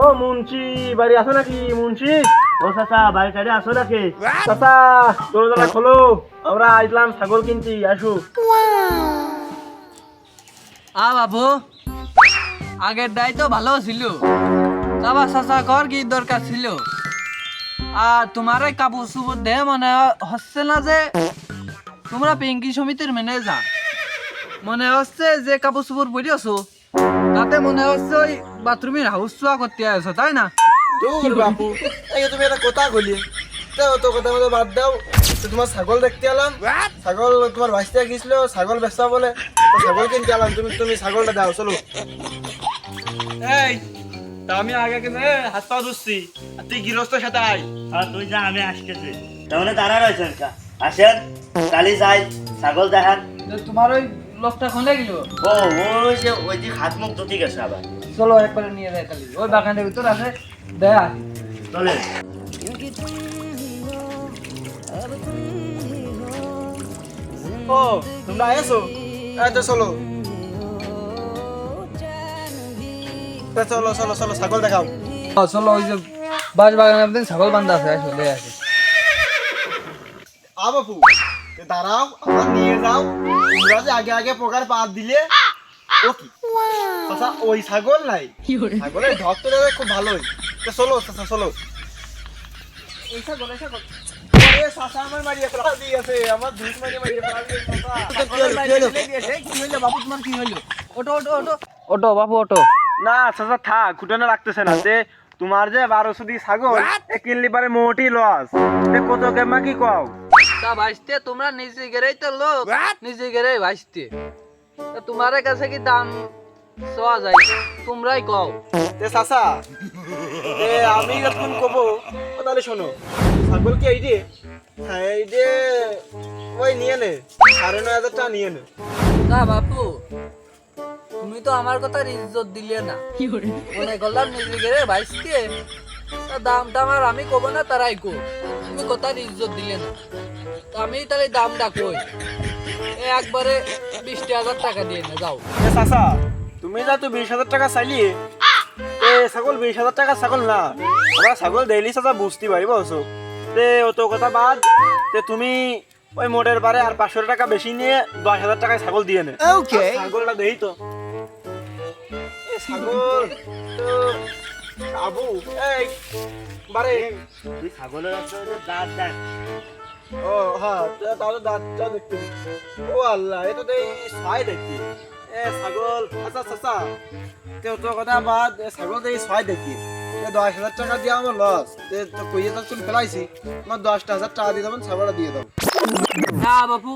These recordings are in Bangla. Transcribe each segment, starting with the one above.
ও মুন্সি বাড়ি আছো নাকি মুন্সি? ও চাচা বাড়ি টাড়ি আসো নাকি? চাচা দরজাটা খোলো। আমরা আইলাম ছাগল কিনছি আসু। আ বাবু আগের দায় তো ভালো ছিল। তাবা চাচা কর কি দরকার ছিল? আর তোমার এই কাপড় চুপড় দেহে মনে হচ্ছে না যে তোমরা পিঙ্কি সমিতির ম্যানেজার মনে হচ্ছে যে কাপড় চুপড় পরে আছো তাতে মনে হচ্ছে ওই বাথরুমের হাউস চুয়া করতে আছো তাই না? দূর বাপু। এই তুমি একটা কথা কইলি তো তো কথা মতো বাদ দাও। তো তোমার ছাগল দেখতে এলাম। ছাগল তোমার ভাইসতে গেছিল ছাগল বেচা বলে। ছাগল কিনতে এলাম। তুমি তুমি ছাগলটা দাও চলো। এই তা আমি আগে কিন্তু হাত পা ধুচ্ছি। আর তুই গৃহস্থর সাথে আয়। আর তুই যা আমি আসতেছি তাহলে তারা রয়েছেন আসেন কালি যাই ছাগল দেখান। তোমার ওই লোকটা খুলে গেল ও ওই যে ওই যে হাত মুখ ধুতি গেছে আবার। চলো একবারে নিয়ে যায় খালি ওই বাগানের ভিতর আছে। দেয়া। চলে। ও তোমরা আয়েছো এই তো চলো। তো চলো চলো চলো ছাগল দেখাও। চলো ওই যে বাস বাগানের মধ্যে ছাগল বান্ধা আছে আসো লে আসে আ বাপু। দাঁড়াও আমার নিয়ে যাও। তোমরা যে আগে আগে পোকার পাত দিলে ও কি? চাচা ওই ছাগল নাই? ছাগলের ঢক তো দাদা খুব ভালোই। তো চলো চাচা চলো। ছাগল ছাগল। আরে চাচা ওটো ওটো ওটো না চাচা থাক খুটানো রাখতেছে না তে তোমার যে বারোশো দি ছাগল এ কিনলি পারে মোটি লস তে কত কেমা কি কও? তা ভাইস্তে তোমরা নিজে গেরেই তো লোক নিজে গেরেই ভাইস্তে তোমার কাছে কি দাম? চাওয়া যায়। তোমরাই কও। তে চাচা এ আমি যখন কব তাহলে শোনো ছাগল কি এই যে হ্যাঁ এই ওই নিয়ে নে সাড়ে নয় হাজার টাকা নিয়ে নে। তা বাপু তুমি তো আমার কথার ইজ্জত দিলে না। মনে করলাম নিজে গেরে ভাইস্তে তা দাম টাম আর আমি কব না তারাই কো। তুমি কথার ইজ্জত দিলে না? তা আমি তাহলে দামটা কই একবারে বিশটি হাজার টাকা দিয়ে না যাও। চাচা তুমি যা তো বিশ হাজার টাকা চাইলি এ ছাগল বিশ হাজার টাকা ছাগল না। আমরা ছাগল ডেইলি চাচা বুঝতে পারি বলছো। তে অত কথা বাদ তে তুমি ওই মোটের পারে আর পাঁচশো টাকা বেশি নিয়ে দশ হাজার টাকায় ছাগল দিয়ে নে। ওকে ছাগলটা দেই তো। ছাগল তো আবু এই বারে। তুই ছাগলের দাঁত দেখ। ও হ্যাঁ তা- তাহলে দাঁতটা দেখতে দিই। ও আল্লাহ এটা তো এই ছয় দেখি। এ ছাগল আচ্ছা আচ্ছা আচ্ছা। তেও তোর কথা বাদ এ ছাগল তো এই ছয় দেখি। দশ হাজার টাকা দিয়ে আমার লস তে তো কইয়ে তো চুল ফেলাইছি। আমার দশটা হাজার টাকা দিয়ে দেবেন ছাগলটা দিয়ে দেবো। না বাপু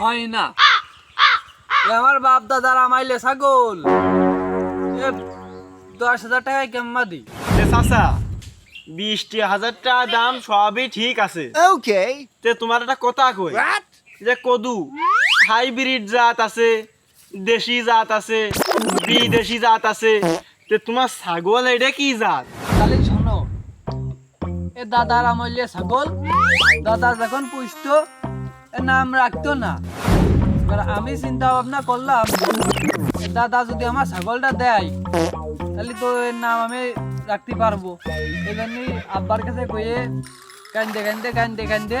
হয় না। এ আমার বাপ দাদার আমাইলে ছাগল। এ দশ হাজার টাকায় কেম্মা দি এ চাচা বিশটি হাজার টাকা দাম সবই ঠিক আছে। ওকে তে তোমার একটা কথা কই? যে কদু হাইব্রিড জাত আছে দেশি জাত আছে বিদেশি জাত আছে। তে তোমার ছাগল এটা কি জাত? তাহলে শোনো এ দাদার আমলে ছাগল দাদা যখন পুষতো এ নাম রাখতো না। এবার আমি চিন্তা ভাবনা করলাম দাদা যদি আমার ছাগলটা দেয় তাহলে তো এর নাম আমি রাখতে পারব। এই জন্যই আব্বার কাছে কয়ে কান্দে কান্দে কান্দে কান্দে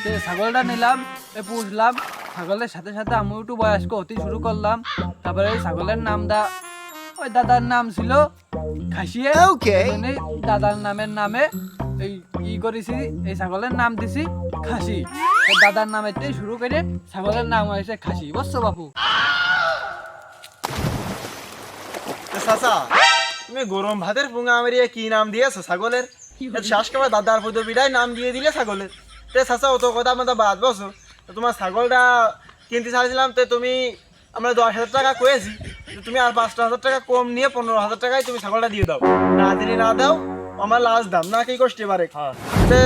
সে ছাগলটা নিলাম এ পুষলাম। ছাগলের সাথে সাথে আমি একটু বয়স্ক হতে শুরু করলাম। তারপরে ওই ছাগলের নামটা ওই দাদার নাম ছিল খাসিয়ে। দাদার নামের নামে এই ই করেছি এই ছাগলের নাম দিছি খাসি। দাদার নামেতেই শুরু করে ছাগলের নাম হয়েছে খাসি। বুঝছ বাপু এ চাচা। তুমি গরম ভাতের পুঙ্গা মারিয়ে কি নাম দিয়েছ ছাগলের শ্বাস কেমন দাদার পদ বিড়াই নাম দিয়ে দিলে ছাগলের তে চাচা অত কথা আমাদের বাদ বসো তোমার ছাগলটা কিনতে চাইছিলাম তে তুমি আমরা দশ হাজার টাকা কয়েছি তুমি আর পাঁচটা হাজার টাকা কম নিয়ে পনেরো হাজার টাকায় তুমি ছাগলটা দিয়ে দাও। না দিলে না দাও আমার লাস্ট দাম। না কি কষ্ট পারে হ্যাঁ। তে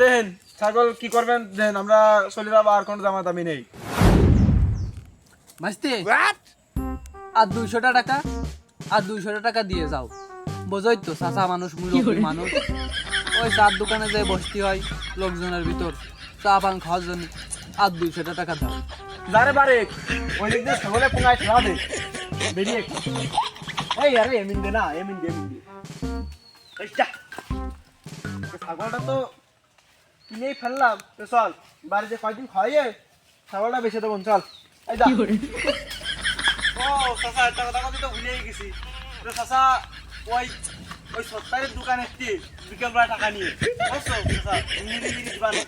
দেখেন ছাগল কি করবেন দেখেন আমরা চলে যাব আর কোনো দামা দামি নেই। মাসতে আর দুইশোটা টাকা। আর দুইশোটা টাকা দিয়ে যাও। বোঝোই তো চাচা মানুষ মুরব্বী মানুষ। ওই চার দোকানে যে বসতি হয় লোকজনের ভিতর চা পান খাওয়ার জন্য আর দুইশোটা টাকা দাও। যারে বারে ওই দিক দিয়ে পুঙ্গায় খেলা দে। বেরিয়ে এই আরে এমিন দে না এমিন দে এমিন দে। ছাগলটা তো কিনেই ফেললাম। তো চল বাড়িতে কয়দিন খাইয়ে ছাগলটা বেঁচে দেবো চল। এই দা ও চাচা একটা কথা কথা তো ভুলেই গেছি। চাচা, ওই ওই সত্তারের দোকান বিকেলবেলা টাকা নিয়ে। বুঝছ চাচা নিয়ে দিবা না।